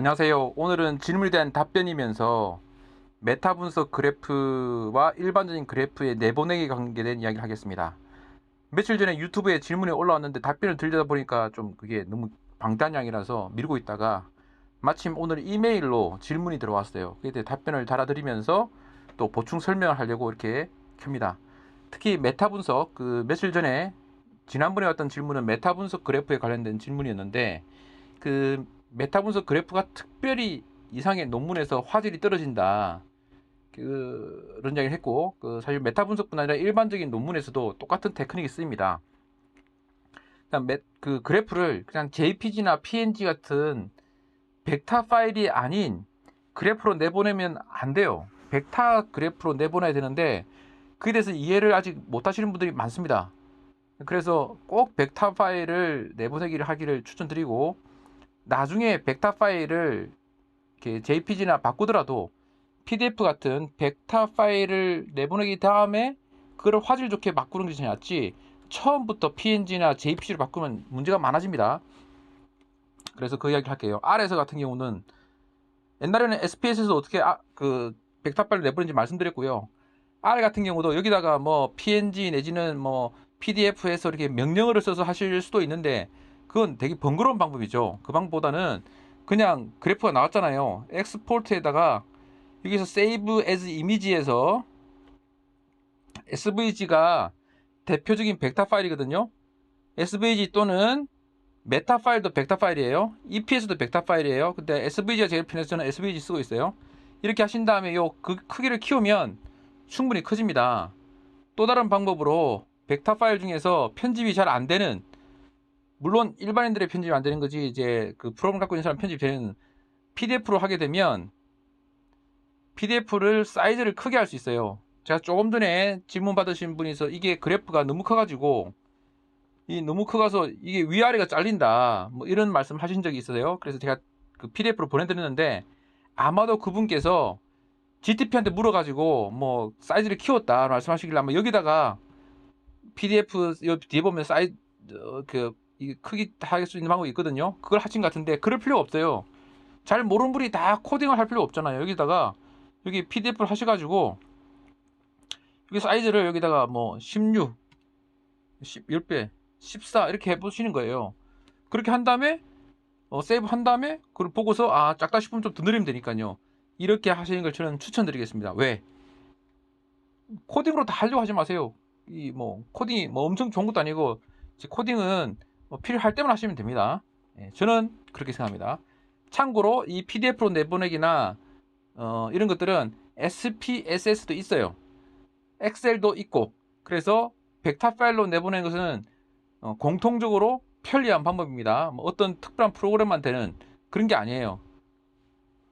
안녕하세요. 오늘은 질문에 대한 답변이면서 메타 분석 그래프와 일반적인 그래프의 내보내기 관계된 이야기를 하겠습니다. 며칠 전에 유튜브에 질문이 올라왔는데 답변을 들려다 보니까 좀 그게 너무 방대한 양이라서 미루고 있다가 마침 오늘 이메일로 질문이 들어왔어요. 대해 답변을 달아드리면서 또 보충 설명을 하려고 이렇게 켭니다. 특히 메타 분석, 그 며칠 전에 지난번에 왔던 질문은 메타 분석 그래프에 관련된 질문이었는데 그 메타 분석 그래프가 특별히 이상의 논문에서 화질이 떨어진다. 그, 그런 이야기를 했고, 그 사실 메타 분석뿐 아니라 일반적인 논문에서도 똑같은 테크닉이 쓰입니다. 그 그래프를 그냥 JPG나 PNG 같은 벡터 파일이 아닌 그래프로 내보내면 안 돼요. 벡터 그래프로 내보내야 되는데 그에 대해서 이해를 아직 못 하시는 분들이 많습니다. 그래서 꼭 벡터 파일을 내보내기를 하기를 추천드리고 나중에 벡터 파일을 이렇게 JPG나 바꾸더라도 PDF 같은 벡터 파일을 내보내기 다음에 그걸 화질 좋게 바꾸는 게 낫지 처음부터 PNG나 JPG로 바꾸면 문제가 많아집니다. 그래서 그 이야기를 할게요. R에서 같은 경우는 옛날에는 SPS에서 어떻게 아, 그 벡터 파일을 내보내는지 말씀드렸고요. R 같은 경우도 여기다가 뭐 PNG 내지는 뭐 PDF에서 이렇게 명령어를 써서 하실 수도 있는데 그건 되게 번거로운 방법이죠. 그 방법보다는 그냥 그래프가 나왔잖아요. 엑스포트에다가 여기서 save as image에서 SVG가 대표적인 벡터 파일이거든요. SVG 또는 메타 파일도 벡터 파일이에요. EPS도 벡터 파일이에요. 근데 SVG가 제일 편해서 저는 SVG 쓰고 있어요. 이렇게 하신 다음에 요 그 크기를 키우면 충분히 커집니다. 또 다른 방법으로 벡터 파일 중에서 편집이 잘 안 되는 물론 일반인들의 편집이 안 되는 거지 이제 그 프로그램 갖고 있는 사람 편집이 되는 PDF로 하게 되면 PDF를 사이즈를 크게 할 수 있어요. 제가 조금 전에 질문 받으신 분이서 이게 그래프가 너무 커가지고 이 너무 커가서 이게 위아래가 잘린다 뭐 이런 말씀 하신 적이 있어요. 그래서 제가 그 PDF로 보내드렸는데 아마도 그분께서 GTP한테 물어가지고 뭐 사이즈를 키웠다 말씀하시길래 아마 여기다가 PDF 뒤에 보면 사이즈 어, 그이 크기 할 수 있는 방법이 있거든요. 그걸 하신 것 같은데 그럴 필요가 없어요. 잘 모르는 분이 다 코딩을 할 필요 없잖아요. 여기다가 여기 PDF를 하셔가지고 여기 사이즈를 여기다가 뭐 16, 10, 10배, 14 이렇게 해보시는 거예요. 그렇게 한 다음에 어, 세이브 한 다음에 그걸 보고서 아 작다 싶으면 좀 더 늘리면 되니까요. 이렇게 하시는 걸 저는 추천드리겠습니다. 왜? 코딩으로 다 하려고 하지 마세요. 이 뭐 코딩이 뭐 엄청 좋은 것도 아니고 코딩은 뭐 필요할 때만 하시면 됩니다. 예, 저는 그렇게 생각합니다. 참고로 이 PDF로 내보내기나 어, 이런 것들은 SPSS도 있어요. 엑셀도 있고 그래서 벡터 파일로 내보내는 것은 어, 공통적으로 편리한 방법입니다. 뭐 어떤 특별한 프로그램만 되는 그런 게 아니에요.